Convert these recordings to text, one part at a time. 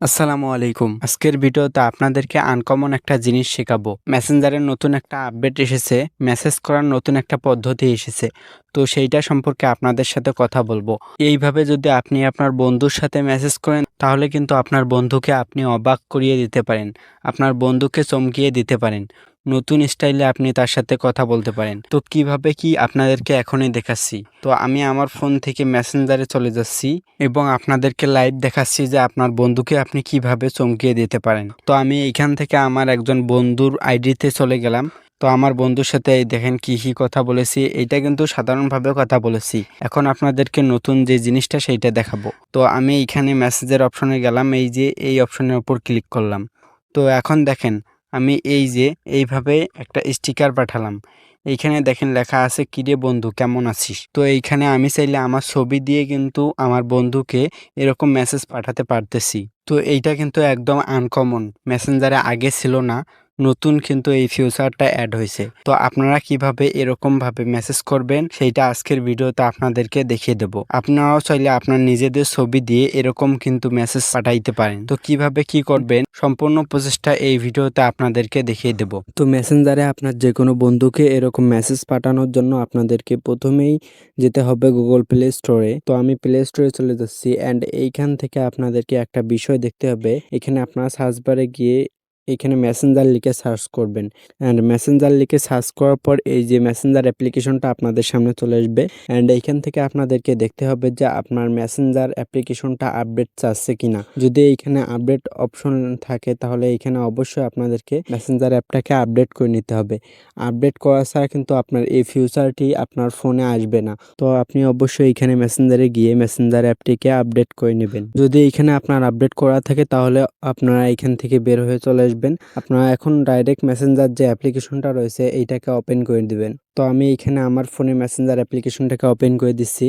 আসসালামু আলাইকুম। আজকের ভিডিওতে আপনাদেরকে আনকমন একটা জিনিস শেখাবো। মেসেঞ্জারের নতুন একটা আপডেট এসেছে মেসেজ করার নতুন একটা পদ্ধতি এসেছে। তো সেইটা সম্পর্কে আপনাদের সাথে কথা বলব। এইভাবে যদি আপনি আপনার বন্ধুর সাথে মেসেজ করেন, তাহলে কিন্তু আপনার বন্ধুকে আপনি অবাক করিয়ে দিতে পারেন। আপনার বন্ধুকে চমকিয়ে দিতে পারেন। নতুন স্টাইলে আপনি তার সাথে কথা বলতে পারেন। তো কীভাবে কি আপনাদেরকে এখনই দেখাচ্ছি? তো আমি আমার ফোন থেকে মেসেঞ্জারে চলে যাচ্ছি এবং আপনাদেরকে লাইভ দেখাচ্ছি যে আপনার বন্ধুকে আপনি কীভাবে চমকিয়ে দিতে পারেন। তো আমি এইখান থেকে আমার একজন বন্ধুর আইডিতে চলে গেলাম। তো আমার বন্ধুর সাথে দেখেন কি কি কথা বলেছি। এটা কিন্তু সাধারণভাবে কথা বলেছি। এখন আপনাদেরকে নতুন যে জিনিসটা, সেইটা দেখাবো। তো আমি এইখানে মেসেজের অপশনে গেলাম। এই যে, এই অপশনের উপর ক্লিক করলাম। তো এখন দেখেন আমি এই যে এইভাবে একটা স্টিকার পাঠালাম। এইখানে দেখেন লেখা আছে, কিরে বন্ধু, কেমন আছিস? তো এইখানে আমি চাইলে আমার ছবি দিয়ে কিন্তু আমার বন্ধুকে এরকম মেসেজ পাঠাতে পারতেছি। তো এইটা কিন্তু একদম আনকমন মেসেঞ্জারে আগে ছিল না। নতুন কিন্তু এই ফিউচারটা অ্যাড হয়েছে। তো আপনারা কীভাবে এরকম ভাবে মেসেজ করবেন, সেইটা আজকের ভিডিওতে আপনাদেরকে দেখিয়ে দেব। আপনারাও চাইলে আপনার নিজেদের ছবি দিয়ে এরকম কিন্তু মেসেজ পাঠাইতে পারেন। তো কীভাবে কি করবেন, সম্পূর্ণ প্রচেষ্টা এই ভিডিওতে আপনাদেরকে দেখিয়ে দেব। তো মেসেঞ্জারে আপনার যে কোনো বন্ধুকে এরকম মেসেজ পাঠানোর জন্য আপনাদেরকে প্রথমেই যেতে হবে গুগল প্লে স্টোরে তো আমি প্লে স্টোরে চলে যাচ্ছি অ্যান্ড এইখান থেকে আপনাদেরকে একটা বিষয় দেখতে হবে। এখানে আপনারা সার্চ বারে গিয়ে এখানে মেসেঞ্জার লিখে সার্চ করবেন। অ্যান্ড মেসেঞ্জার লিখে সার্চ করার পর এই যে মেসেঞ্জার অ্যাপ্লিকেশনটা আপনাদের সামনে চলে আসবে। অ্যান্ড এইখান থেকে আপনাদেরকে দেখতে হবে যে আপনার মেসেঞ্জার অ্যাপ্লিকেশনটা আপডেট চাচ্ছে কিনা। যদি এইখানে আপডেট অপশন থাকে তাহলে এইখানে অবশ্যই আপনাদেরকে মেসেঞ্জার অ্যাপটাকে আপডেট করে নিতে হবে। আপডেট করা ছাড়া কিন্তু আপনার এই ফিউচারটি আপনার ফোনে আসবে না। তো আপনি অবশ্যই এখানে মেসেঞ্জারে গিয়ে মেসেঞ্জার অ্যাপটিকে আপডেট করে নেবেন। যদি এখানে আপনার আপডেট করা থাকে তাহলে আপনারা এখান থেকে বের হয়ে চলে আসবেন। আপনারা এখন ডাইরেক্ট মেসেঞ্জার যে অ্যাপ্লিকেশনটা রয়েছে, এইটাকে ওপেন করে দিবেন। তো আমি এখানে আমার ফোনে মেসেঞ্জার অ্যাপ্লিকেশনটাকে ওপেন করে দিচ্ছি।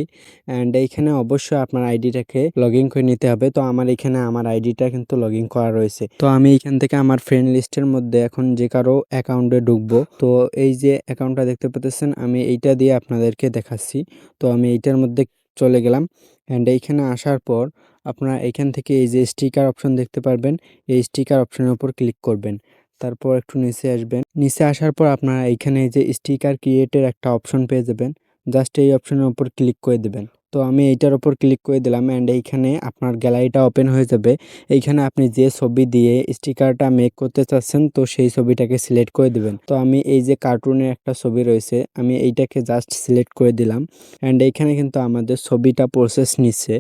অ্যান্ড এইখানে অবশ্যই আপনার আইডিটাকে লগ ইন করে নিতে হবে। তো আমার এখানে আমার আইডিটা কিন্তু লগ ইন করা রয়েছে। তো আমি এখান থেকে আমার ফ্রেন্ড লিস্টের মধ্যে এখন যে কারও অ্যাকাউন্টে ঢুকবো, তো এই যে অ্যাকাউন্টটা দেখতে পাচ্ছেন, আমি এইটা দিয়ে আপনাদেরকে দেখাচ্ছি। তো আমি এইটার মধ্যে চলে গেলাম। অ্যান্ড এইখানে আসার পর আপনারা এখান থেকে এই যে স্টিকার অপশন দেখতে পারবেন, এই স্টিকার অপশনের উপর ক্লিক করবেন। তারপর একটু নিচে আসবেন। নিচে আসার পর আপনারা এইখানে যে স্টিকার ক্রিয়েটের একটা অপশন পেয়ে যাবেন। জাস্ট এই অপশনের উপর ক্লিক করে দেবেন। তো আমি এইটার উপর ক্লিক করে দিলাম অ্যান্ড এইখানে আপনার গ্যালারিটা ওপেন হয়ে যাবে। এইখানে আপনি যে ছবি দিয়ে স্টিকারটা মেক করতে চাচ্ছেন, তো সেই ছবিটাকে সিলেক্ট করে দেবেন। তো আমি এই যে কার্টুনের একটা ছবি রয়েছে, আমি এইটাকে জাস্ট সিলেক্ট করে দিলাম। অ্যান্ড এইখানে কিন্তু আমাদের ছবিটা প্রসেস নিচ্ছে।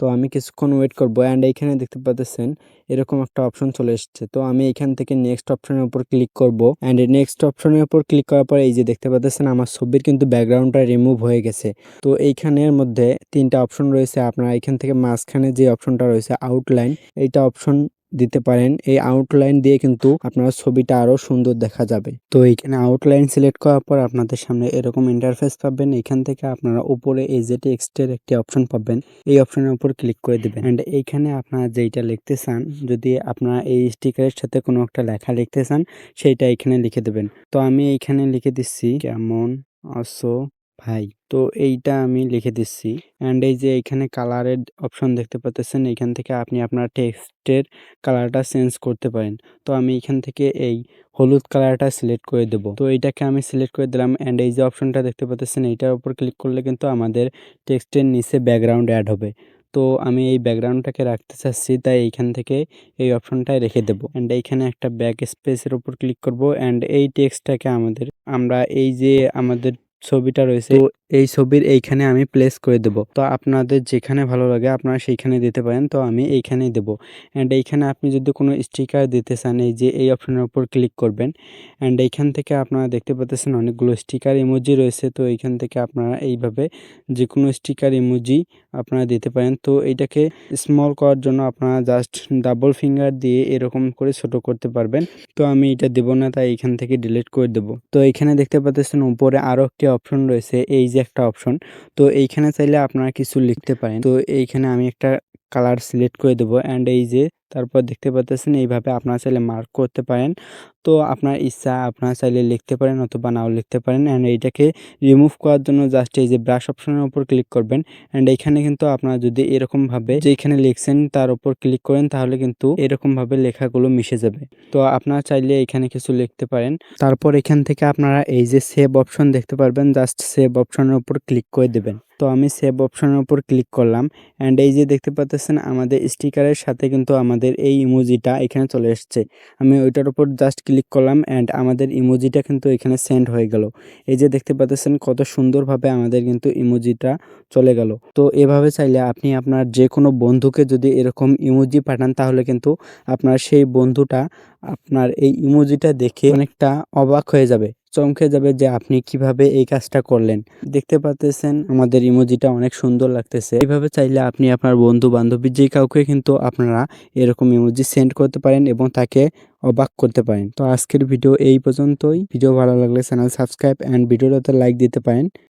তো আমি কিছুক্ষণ ওয়েট করব অ্যান্ড এইখানে দেখতে পাচ্ছেন, এরকম একটা অপশন চলে এসছে। তো আমি এখান থেকে নেক্সট অপশনের উপর ক্লিক করব। অ্যান্ড নেক্সট অপশনের উপর ক্লিক করার পর এই যে দেখতে পাচ্ছেন, আমার ছবির কিন্তু ব্যাকগ্রাউন্ডটা রিমুভ হয়ে গেছে। তো এইখানের মধ্যে তিনটা অপশন রয়েছে। আপনারা এখান থেকে মাঝখানে যে অপশনটা রয়েছে আউটলাইন এইটা অপশন দিতে পারেন। এই আউটলাইন দিয়ে কিন্তু আপনার ছবিটা আরও সুন্দর দেখা যাবে। তো এইখানে আউটলাইন সিলেক্ট করার পর আপনাদের সামনে এরকম ইন্টারফেস পাবেন। এখান থেকে আপনারা উপরে এই যে টেক্সটের একটি অপশন পাবেন। এই অপশনের উপর ক্লিক করে দিবেন। অ্যান্ড এইখানে আপনারা যেইটা লিখতে চান, যদি আপনারা এই স্টিকারের সাথে কোনো একটা লেখা লিখতে চান, সেইটা এখানে লিখে দেবেন। তো আমি এইখানে লিখে দিচ্ছি, কেমন আসো ভাই, তো এইটা আমি লিখে দিচ্ছি। অ্যান্ড এই যে এখানে কালারের অপশন দেখতে পাচ্ছেন, এখান থেকে আপনি আপনার টেক্সটের কালারটা চেঞ্জ করতে পারেন। তো আমি এখান থেকে এই হলুদ কালারটা সিলেক্ট করে দেবো। তো এইটাকে আমি সিলেক্ট করে দিলাম অ্যান্ড এই যে অপশনটা দেখতে পাচ্ছেন, এইটার উপর ক্লিক করলে কিন্তু আমাদের টেক্সটের নিচে ব্যাকগ্রাউন্ড অ্যাড হবে। তো আমি এই ব্যাকগ্রাউন্ডটাকে রাখতে চাচ্ছি, তাই এইখান থেকে এই অপশনটাই রেখে দেবো। অ্যান্ড এইখানে একটা ব্যাক স্পেসের উপর ক্লিক করব অ্যান্ড এই টেক্সটটাকে আমাদের, আমরা এই যে আমাদের ছবিটা রয়েছে। এই ছবির এইখানে আমি প্লেস করে দেব। তো আপনাদের যেখানে ভালো লাগে আপনারা সেইখানে দিতে পারেন, তো আমি এইখানেই দেব। অ্যান্ড এইখানে আপনি যদি কোনো স্টিকার দিতে চান, এই যে এই অপশনের উপর ক্লিক করবেন। অ্যান্ড এইখান থেকে আপনারা দেখতে পাচ্ছেন অনেকগুলো স্টিকার ইমোজি রয়েছে, তো এইখান থেকে আপনারা এইভাবে যে কোনো স্টিকার ইমোজি আপনারা দিতে পারেন। তো এইটাকে স্মল করার জন্য আপনারা জাস্ট ডাবল ফিঙ্গার দিয়ে এরকম করে ছোট করতে পারবেন। তো আমি এটা দেবো না, তাই এখান থেকে ডিলিট করে দেবো। তো এইখানে দেখতে পাচ্ছেন উপরে আরও একটি অপশন রয়েছে, এই যে একটা অপশন তো এইখানে চাইলে আপনারা কিছু লিখতে পারেন। তো এইখানে আমি একটা কালার সিলেক্ট করে দেবো অ্যান্ড এই যে তারপর দেখতে পারতেছেন এইভাবে আপনারা চাইলে মার্ক করতে পারেন। তো আপনার ইচ্ছা আপনারা চাইলে লিখতে পারেন অথবা নাও লিখতে পারেন অ্যান্ড এইটাকে রিমুভ করার জন্য জাস্ট এই যে ব্রাশ অপশনের উপর ক্লিক করবেন। অ্যান্ড এইখানে কিন্তু আপনারা যদি এরকমভাবে যেখানে লিখছেন তার উপর ক্লিক করেন তাহলে কিন্তু এরকমভাবে লেখাগুলো মিশে যাবে। তো আপনারা চাইলে এখানে কিছু লিখতে পারেন। তারপর এখান থেকে আপনারা এই যে সেভ অপশন দেখতে পারবেন জাস্ট সেভ অপশনের উপর ক্লিক করে দেবেন। তো আমি সেভ অপশনের উপর ক্লিক করলাম। অ্যান্ড এই যে দেখতে পাচ্ছেন আমাদের স্টিকারের সাথে কিন্তু আমাদের এই ইমোজিটা এখানে চলে এসছে। আমি ওইটার উপর জাস্ট ক্লিক করলাম অ্যান্ড আমাদের ইমোজিটা কিন্তু এখানে সেন্ড হয়ে গেল। এই যে দেখতে পাচ্ছেন কত সুন্দরভাবে আমাদের কিন্তু ইমোজিটা চলে গেল। তো এভাবে চাইলে আপনি আপনার যে কোনো বন্ধুকে যদি এরকম ইমোজি পাঠান, তাহলে কিন্তু আপনার সেই বন্ধুটা আপনার এই ইমোজিটা দেখে অনেকটা অবাক হয়ে যাবে। চমকে যাবে যে আপনি কীভাবে এই কাজটা করলেন। দেখতে পাচ্তেছেন আমাদের ইমোজিটা অনেক সুন্দর লাগতেছে। এইভাবে চাইলে আপনি আপনার বন্ধু বান্ধবী যে কাউকে কিন্তু আপনারা এরকম ইমোজি সেন্ড করতে পারেন এবং তাকে অবাক করতে পারেন। তো আজকের ভিডিও এই পর্যন্তই। ভিডিও ভালো লাগলে চ্যানেল সাবস্ক্রাইব অ্যান্ড ভিডিওটাতে লাইক দিতে পারেন।